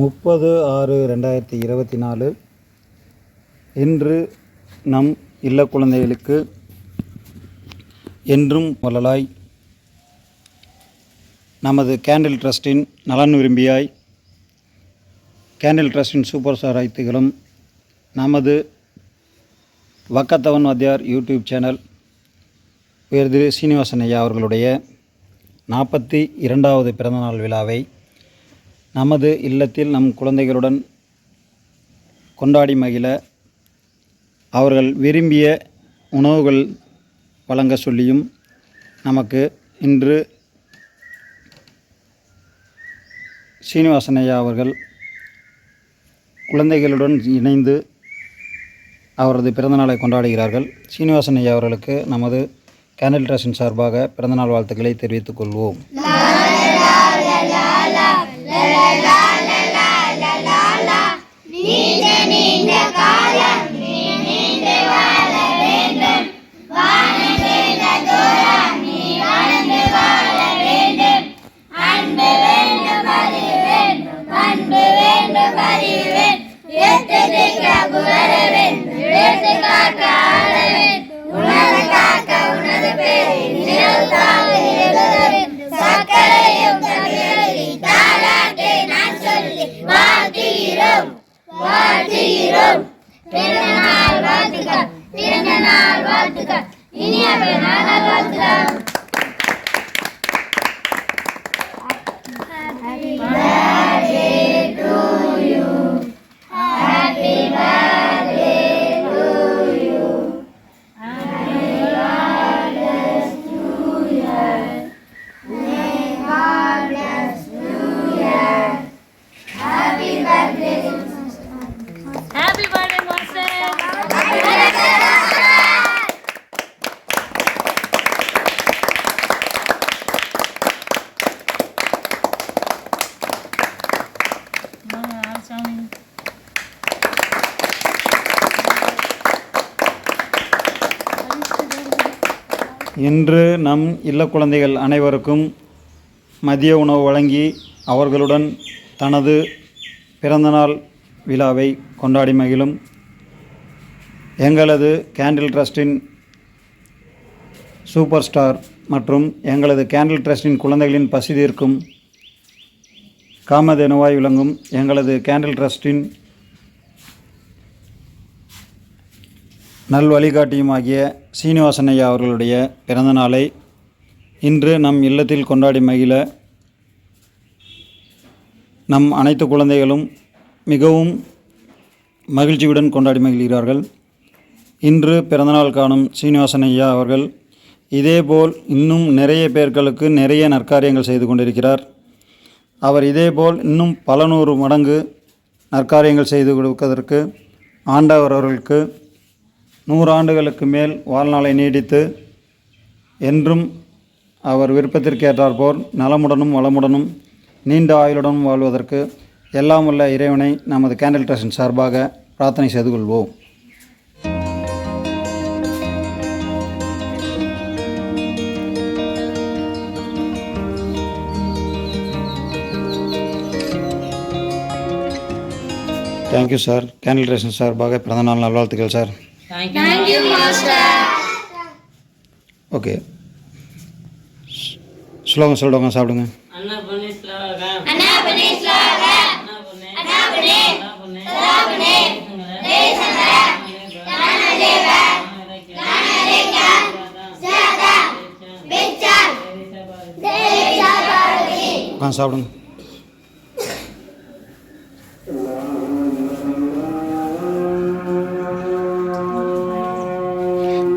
முப்பது ஆறு ரெண்டாயிரத்தி இருபத்தி நாலு. இன்று நம் இல்ல குழந்தைகளுக்கு என்றும் வளலாய் நமது கேண்டில் ட்ரஸ்டின் நலன் விரும்பியாய். கேண்டில் ட்ரஸ்டின் சூப்பர் ஸ்டார் ஐத்துகளும் நமது வக்கத்தவன் வாத்தியார் யூடியூப் சேனல் உயர் திரு சீனிவாசன் ஐயா அவர்களுடைய நாற்பத்தி இரண்டாவது பிறந்தநாள் விழாவை நமது இல்லத்தில் நம் குழந்தைகளுடன் கொண்டாடி மகிழ அவர்கள் விரும்பிய உணவுகள் வழங்க சொல்லியும் நமக்கு இன்று சீனிவாசன் ஐயா அவர்கள் குழந்தைகளுடன் இணைந்து அவரது பிறந்தநாளை கொண்டாடுகிறார்கள். சீனிவாசன் ஐயா அவர்களுக்கு நமது கேனல் ட்ரஸ்டின் சார்பாக பிறந்தநாள் வாழ்த்துக்களை தெரிவித்துக் கொள்வோம். la la la வாழ்த்துகிறோம் வாழ்த்துகிறோம் பிறந்த நாள் வாழ்த்துக்கள் பிறந்த நாள் வாழ்த்துக்கள் இனிய வாழ்த்துக்கள் இன்று நம் இல்ல குழந்தைகள் அனைவருக்கும் மதிய உணவு வழங்கி அவர்களுடன் தனது பிறந்தநாள் விழாவை கொண்டாடி மகிழும். எங்களது கேண்டில் ட்ரஸ்டின் சூப்பர் ஸ்டார் மற்றும் எங்களது கேண்டில் ட்ரஸ்டின் குழந்தைகளின் பசி தீர்க்கும் காமதேனுவாய் விளங்கும் எங்களது கேண்டில் ட்ரஸ்டின் நல் வழிகாட்டியுமாகிய சீனிவாசன் ஐயா அவர்களுடைய பிறந்த நாளை இன்று நம் இல்லத்தில் கொண்டாடி மகிழ நம் அனைத்து குழந்தைகளும் மிகவும் மகிழ்ச்சியுடன் கொண்டாடி மகிழ்கிறார்கள். இன்று பிறந்தநாள் காணும் சீனிவாசன் ஐயா அவர்கள் இதேபோல் இன்னும் நிறைய பேர்களுக்கு நிறைய நற்காரியங்கள் செய்து கொண்டிருக்கிறார். அவர் இதேபோல் இன்னும் பல நூறு மடங்கு நற்காரியங்கள் செய்து கொடுப்பதற்கு ஆண்டவர் அவர்களுக்கு நூறாண்டுகளுக்கு மேல் வாழ்நாளை நீடித்து என்றும் அவர் விருப்பத்திற்கேற்றாற்போர் நலமுடனும் வளமுடனும் நீண்ட ஆயுளுடனும் வாழ்வதற்கு எல்லாம் உள்ள இறைவனை நமது கேண்டில் ட்ரஸ்டின் சார்பாக பிரார்த்தனை செய்து கொள்வோம். தேங்க்யூ சார் கேண்டில் ட்ரஸ்டின் சார்பாக பிறந்தநாள் நல்வாழ்த்துக்கள் சார் ஓகே ஸ்லோகம் சொல்லுவாங்க சாப்பிடுங்க. அண்ணா பண்ணி ஸ்லோகம் அண்ணா பண்ணி ஸ்லோகம் அண்ணா பண்ணி அண்ணா பண்ணி அண்ணா பண்ணி உட்காந்து சாப்பிடுங்க.